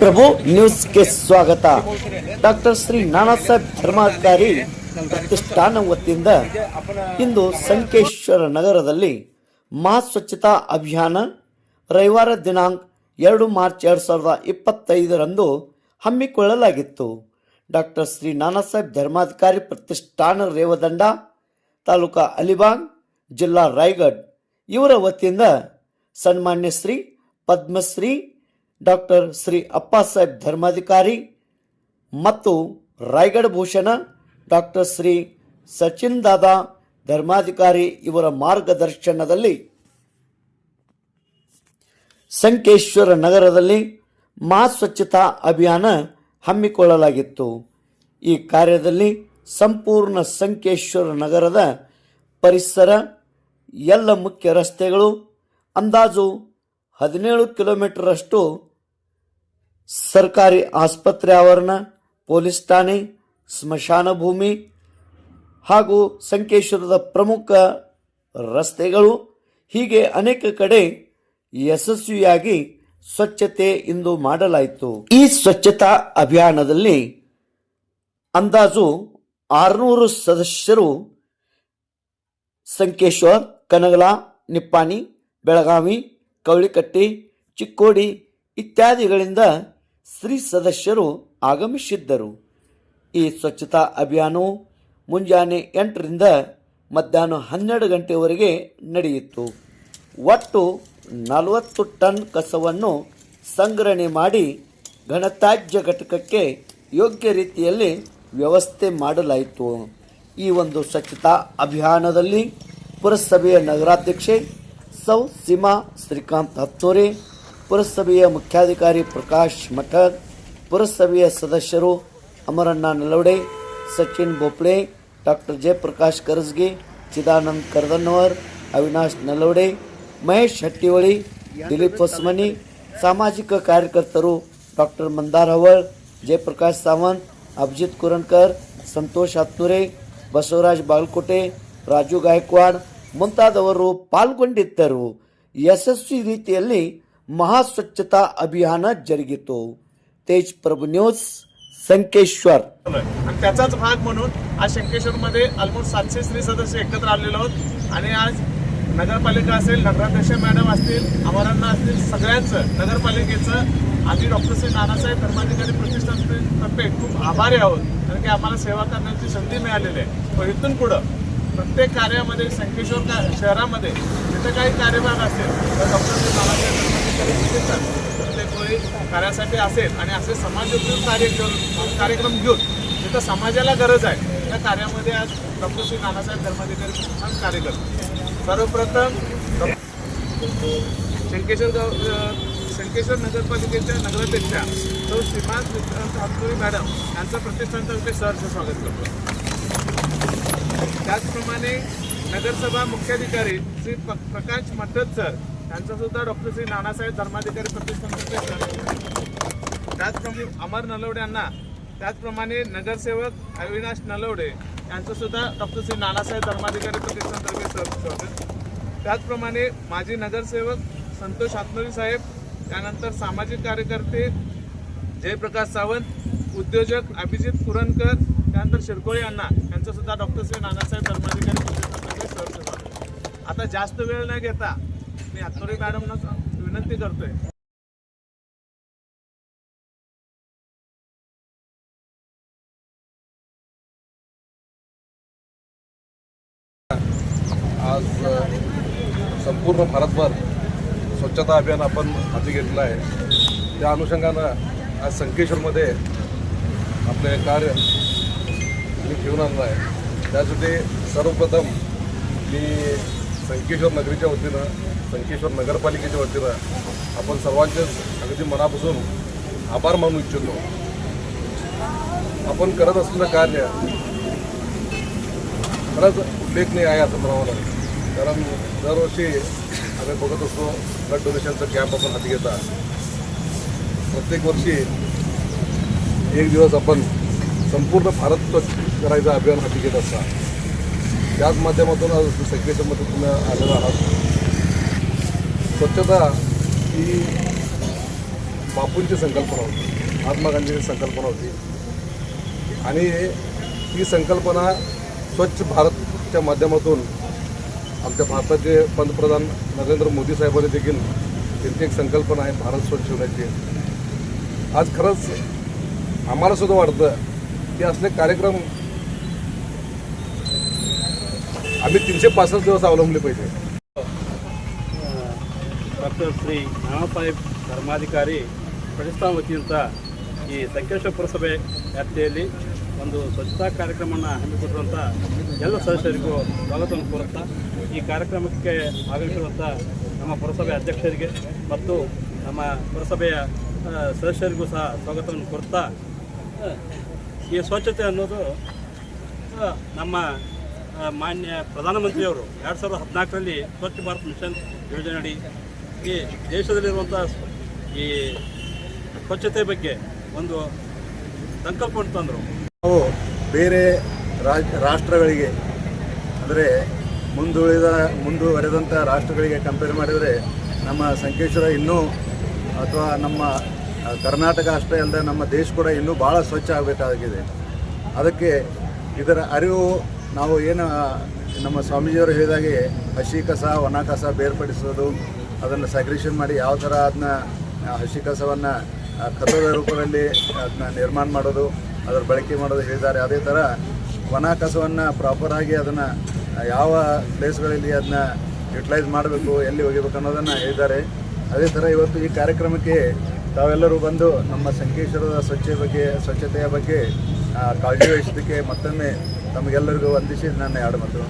ಪ್ರಭು ನ್ಯೂಸ್ಗೆ ಸ್ವಾಗತ. ಡಾಕ್ಟರ್ ಶ್ರೀ ನಾನಾ ಸಾಹೇಬ್ ಧರ್ಮಾಧಿಕಾರಿ ಪ್ರತಿಷ್ಠಾನ ವತಿಯಿಂದ ಇಂದು ಸಂಕೇಶ್ವರ ನಗರದಲ್ಲಿ ಮಹಾ ಸ್ವಚ್ಛತಾ ಅಭಿಯಾನ ರವಿವಾರ ದಿನಾಂಕ ಎರಡು ಮಾರ್ಚ್ ಎರಡು ಸಾವಿರದ ಇಪ್ಪತ್ತೈದರಂದು ಹಮ್ಮಿಕೊಳ್ಳಲಾಗಿತ್ತು. ಡಾಕ್ಟರ್ ಶ್ರೀ ನಾನಾ ಸಾಹೇಬ್ ಧರ್ಮಾಧಿಕಾರಿ ಪ್ರತಿಷ್ಠಾನ ರೇವದಂಡ ತಾಲೂಕಾ ಅಲಿಬಾಗ್, ಜಿಲ್ಲಾ ರಾಯಗಢ್ ಇವರ ವತಿಯಿಂದ ಸನ್ಮಾನ್ಯ ಶ್ರೀ ಪದ್ಮಶ್ರೀ ಡಾಕ್ಟರ್ ಶ್ರೀ ಅಪ್ಪಾಸಾಹೇಬ್ ಧರ್ಮಾಧಿಕಾರಿ ಮತ್ತು ರಾಯಗಢ ಭೂಷಣ ಡಾಕ್ಟರ್ ಶ್ರೀ ಸಚಿನ್ ದಾದಾ ಧರ್ಮಾಧಿಕಾರಿ ಇವರ ಮಾರ್ಗದರ್ಶನದಲ್ಲಿ ಸಂಕೇಶ್ವರ ನಗರದಲ್ಲಿ ಮಾ ಸ್ವಚ್ಛತಾ ಅಭಿಯಾನ ಹಮ್ಮಿಕೊಳ್ಳಲಾಗಿತ್ತು. ಈ ಕಾರ್ಯದಲ್ಲಿ ಸಂಪೂರ್ಣ ಸಂಕೇಶ್ವರ ನಗರದ ಪರಿಸರ, ಎಲ್ಲ ಮುಖ್ಯ ರಸ್ತೆಗಳು, ಅಂದಾಜು ಹದಿನೇಳು ಕಿಲೋಮೀಟರಷ್ಟು ಸರ್ಕಾರಿ ಆಸ್ಪತ್ರೆ ಆವರಣ ಪೊಲೀಸ್ ಠಾಣೆ, ಸ್ಮಶಾನ ಭೂಮಿ ಹಾಗೂ ಸಂಕೇಶ್ವರದ ಪ್ರಮುಖ ರಸ್ತೆಗಳು, ಹೀಗೆ ಅನೇಕ ಕಡೆ ಯಶಸ್ವಿಯಾಗಿ ಸ್ವಚ್ಛತೆ ಇಂದು ಮಾಡಲಾಯಿತು. ಈ ಸ್ವಚ್ಛತಾ ಅಭಿಯಾನದಲ್ಲಿ ಅಂದಾಜು ಆರುನೂರು ಸದಸ್ಯರು ಸಂಕೇಶ್ವರ್, ಕನಗಲ, ನಿಪ್ಪಾಣಿ, ಬೆಳಗಾವಿ, ಕವಳಿಕಟ್ಟಿ, ಚಿಕ್ಕೋಡಿ ಇತ್ಯಾದಿಗಳಿಂದ ಸ್ತ್ರೀ ಸದಸ್ಯರು ಆಗಮಿಸಿದ್ದರು. ಈ ಸ್ವಚ್ಛತಾ ಅಭಿಯಾನವು ಮುಂಜಾನೆ ಎಂಟರಿಂದ ಮಧ್ಯಾಹ್ನ ಹನ್ನೆರಡು ಗಂಟೆವರೆಗೆ ನಡೆಯಿತು. ಒಟ್ಟು ನಲವತ್ತು ಟನ್ ಕಸವನ್ನು ಸಂಗ್ರಹಣೆ ಮಾಡಿ ಘನತ್ಯಾಜ್ಯ ಘಟಕಕ್ಕೆ ಯೋಗ್ಯ ರೀತಿಯಲ್ಲಿ ವ್ಯವಸ್ಥೆ ಮಾಡಲಾಯಿತು. ಈ ಒಂದು ಸ್ವಚ್ಛತಾ ಅಭಿಯಾನದಲ್ಲಿ ಪುರಸಭೆಯ ನಗರಾಧ್ಯಕ್ಷೆ ಸೌ. ಸೀಮಾ ಶ್ರೀಕಾಂತ್ ಹತ್ತೋರೆ ಪುರಸಭೆಯ ಮುಖ್ಯಾಧಿಕಾರಿ ಪ್ರಕಾಶ್ ಮಠದ್ ಪುರಸಭೆಯ ಸದಸ್ಯರು ಅಮರಣ್ಣ ನಲವಡೆ ಸಚಿನ್ ಬೋಪ್ಳೆ ಡಾಕ್ಟರ್ ಜಯಪ್ರಕಾಶ್ ಕರಸ್ಗಿ ಚಿದಾನಂದ್ ಕರ್ದನ್ನವರ್ ಅವಿನಾಶ್ ನಲವಡೆ ಮಹೇಶ್ ಹಟ್ಟಿವಳಿ ದಿಲೀಪ್ ಹೊಸ್ಮನಿ ಸಾಮಾಜಿಕ ಕಾರ್ಯಕರ್ತರು ಡಾಕ್ಟರ್ ಮಂದಾರ್ ಹವಳ್ ಜಯಪ್ರಕಾಶ್ ಸಾವಂತ್ ಅಭಿಜಿತ್ ಕುರಣ್ಕರ್ ಸಂತೋಷ್ ಹತ್ನೂರೆ ಬಸವರಾಜ್ ಬಾಲ್ಕೋಟೆ ರಾಜು ಗಾಯಕ್ವಾಡ್ ಮುಂತಾದವರು ಪಾಲ್ಗೊಂಡಿದ್ದರು ಯಶಸ್ವಿ ರೀತಿಯಲ್ಲಿ महास्वच्छता अभियान जरगितो. तेज प्रभु न्यूज संकेश्वर. आणि त्याचाच भाग म्हणून आज शंकेश्वरमध्ये ऑलमोस्ट सातशे स्त्री सदस्य एकत्र आलेलो आहोत. आणि आज नगरपालिका असेल नगराध्यक्ष मॅडम असतील आमरांना असतील सगळ्यांचं नगरपालिकेचं आधी डॉक्टर श्री नानासाहेब धर्माधिकारी प्रतिष्ठानतर्फे खूप आभारी आहोत. कारण की आम्हाला सेवा करण्याची संधी मिळालेली आहे. पण इथून पुढं प्रत्येक कार्यामध्ये संकेश्वर शहरामध्ये तिथं काही कार्यभाग असेल तर डॉक्टर श्री ते कोणी कार्यासाठी असेल आणि असे समाज कार्य कार्यक्रम घेऊन जिथं समाजाला गरज आहे. त्या कार्यामध्ये आज डॉक्टर श्री नानासाहेब धर्माधिकारी प्रतिष्ठान कार्य करतो सर्वप्रथम शंकेश्वर गाव शंकेश्वर नगरपालिकेच्या नगराध्यक्षा तो श्रीमान विक्रांत हातपुरी मॅडम यांचं प्रतिष्ठानतर्फे सहर्ष स्वागत करतो. त्याचप्रमाणे नगरसभा मुख्याधिकारी श्री प्रकाश मठत सर यांचा सुद्धा डॉक्टर श्री नानासाहेब धर्माधिकारी प्रतिष्ठान त्याचप्रमाणे अमर नलवडे यांना त्याचप्रमाणे नगरसेवक अविनाश नलवडे यांचं सुद्धा डॉक्टर श्री नानासाहेब धर्माधिकारी प्रतिष्ठानतर्फे स्वागत. त्याचप्रमाणे माजी नगरसेवक संतोष आत्मरी साहेब त्यानंतर सामाजिक कार्यकर्ते जयप्रकाश सावंत उद्योजक अभिजित कुरणकर त्यानंतर शिरकोळे यांना यांचं सुद्धा डॉक्टर श्री नानासाहेब धर्माधिकारी प्रतिष्ठान सहर्ष आता जास्त वेळ न घेता मी हातनोरी मॅडमना विनंती करतोय. आज संपूर्ण भारतभर स्वच्छता अभियान आपण हाती घेतलं आहे. त्या अनुषंगानं आज संकेश्वरमध्ये आपले कार्य मी घेऊन आणलं आहे त्यासाठी सर्वप्रथम मी संकेश्वर नगरीच्या वतीनं संकेश्वर नगरपालिकेच्या वतीनं आपण सर्वांच्याच अगदी मनापासून आभार मानू इच्छितो. आपण करत असलेलं कार्य खरंच उल्लेखनीय आहे असं म्हणावं लागेल कारण दरवर्षी आम्ही बघत असतो ब्लड डोनेशनचा कॅम्प आपण हाती घेता. प्रत्येक वर्षी एक दिवस आपण संपूर्ण भारत स्वच्छ करायचं अभियान हाती घेत असता. त्याच माध्यमातून आज सेक्रेटरीमध्ये तुम्ही आलेला आहात. स्वच्छता ही बापूंची संकल्पना होती महात्मा गांधीची संकल्पना होती. आणि ही संकल्पना स्वच्छ भारतच्या माध्यमातून आमच्या भारताचे पंतप्रधान नरेंद्र मोदी साहेबांनी देखील त्यांची एक संकल्पना आहे भारत स्वच्छ होण्याची आज खरंच आम्हालासुद्धा वाटतं की असले कार्यक्रम आम्ही तीनशे पासष्ट दिवस अवलंबले पाहिजे ಡಾಕ್ಟರ್ ಶ್ರೀ ನಾನಾಸಾಹೇಬ್ ಧರ್ಮಾಧಿಕಾರಿ ಪ್ರತಿಷ್ಠಾನ ವತಿಯಿಂದ ಈ ಸಂಕೇಶ್ವರ ಪುರಸಭೆ ವ್ಯಾಪ್ತಿಯಲ್ಲಿ ಒಂದು ಸ್ವಚ್ಛತಾ ಕಾರ್ಯಕ್ರಮವನ್ನು ಹಮ್ಮಿಕೊಂಡಿರುವಂಥ ಎಲ್ಲ ಸದಸ್ಯರಿಗೂ ಸ್ವಾಗತವನ್ನು ಕೋರುತ್ತಾ ಈ ಕಾರ್ಯಕ್ರಮಕ್ಕೆ ಆಗಮಿಸಿರುವಂಥ ನಮ್ಮ ಪುರಸಭೆ ಅಧ್ಯಕ್ಷರಿಗೆ ಮತ್ತು ನಮ್ಮ ಪುರಸಭೆಯ ಆ, ಸದಸ್ಯರಿಗೂ ಸಹ ಸ್ವಾಗತವನ್ನು ಕೋರುತ್ತಾ ಆ, ಈ ಸ್ವಚ್ಛತೆ ಅನ್ನೋದು ಆ, ನಮ್ಮ ಆ, ಮಾನ್ಯ ಪ್ರಧಾನಮಂತ್ರಿಯವರು ಎರಡು ಸಾವಿರದ ಹದಿನಾಲ್ಕರಲ್ಲಿ ಸ್ವಚ್ಛ ಭಾರತ್ ಮಿಷನ್ ಯೋಜನೆಯಡಿ ಈ ದೇಶದಲ್ಲಿರುವಂಥ ಈ ಸ್ವಚ್ಛತೆ ಬಗ್ಗೆ ಒಂದು ಸಂಕಲ್ಪವನ್ನು ತಂದರು. ನಾವು ಬೇರೆ ರಾಜ್, ರಾಷ್ಟ್ರಗಳಿಗೆ, ಅಂದರೆ ಮುಂದುಳಿದ ಮುಂದುವರೆದಂಥ ರಾಷ್ಟ್ರಗಳಿಗೆ ಕಂಪೇರ್ ಮಾಡಿದರೆ ನಮ್ಮ ಸಂಕೇಶ್ವರ ಇನ್ನೂ ಅಥವಾ ನಮ್ಮ ಕರ್ನಾಟಕ ಅಷ್ಟೇ ಅಲ್ಲದೆ ನಮ್ಮ ದೇಶ ಕೂಡ ಇನ್ನೂ ಭಾಳ ಸ್ವಚ್ಛ ಆಗಬೇಕಾಗಿದೆ. ಅದಕ್ಕೆ ಇದರ ಅರಿವು ನಾವು ಏನು, ನಮ್ಮ ಸ್ವಾಮೀಜಿಯವರು ಹೇಳಿದಾಗೆ ಹಸಿ ಕಸ, ಒಣ ಕಸ ಬೇರ್ಪಡಿಸೋದು, ಅದನ್ನು ಸಗ್ರೇಷನ್ ಮಾಡಿ ಯಾವ ಥರ ಅದನ್ನ ಹಸಿ ಕಸವನ್ನು ಕಸದ ರೂಪದಲ್ಲಿ ಅದನ್ನ ನಿರ್ಮಾಣ ಮಾಡೋದು, ಅದರ ಬಳಕೆ ಮಾಡೋದು ಹೇಳಿದ್ದಾರೆ. ಅದೇ ಥರ ಒಣ ಕಸವನ್ನು ಪ್ರಾಪರಾಗಿ ಅದನ್ನು, ಯಾವ ಪ್ಲೇಸ್ಗಳಲ್ಲಿ ಅದನ್ನ ಯುಟಿಲೈಸ್ ಮಾಡಬೇಕು, ಎಲ್ಲಿ ಹೋಗಬೇಕು ಅನ್ನೋದನ್ನು ಹೇಳಿದ್ದಾರೆ. ಅದೇ ಥರ ಇವತ್ತು ಈ ಕಾರ್ಯಕ್ರಮಕ್ಕೆ ತಾವೆಲ್ಲರೂ ಬಂದು ನಮ್ಮ ಸಂಕೇಶ್ವರದ ಸ್ವಚ್ಛ ಬಗ್ಗೆ, ಸ್ವಚ್ಛತೆಯ ಬಗ್ಗೆ ಕಾಳಜಿ ವಹಿಸೋದಕ್ಕೆ ಮತ್ತೊಮ್ಮೆ ತಮಗೆಲ್ಲರಿಗೂ ವಂದಿಸಿ ನನ್ನ ಎರಡು ಮಾತು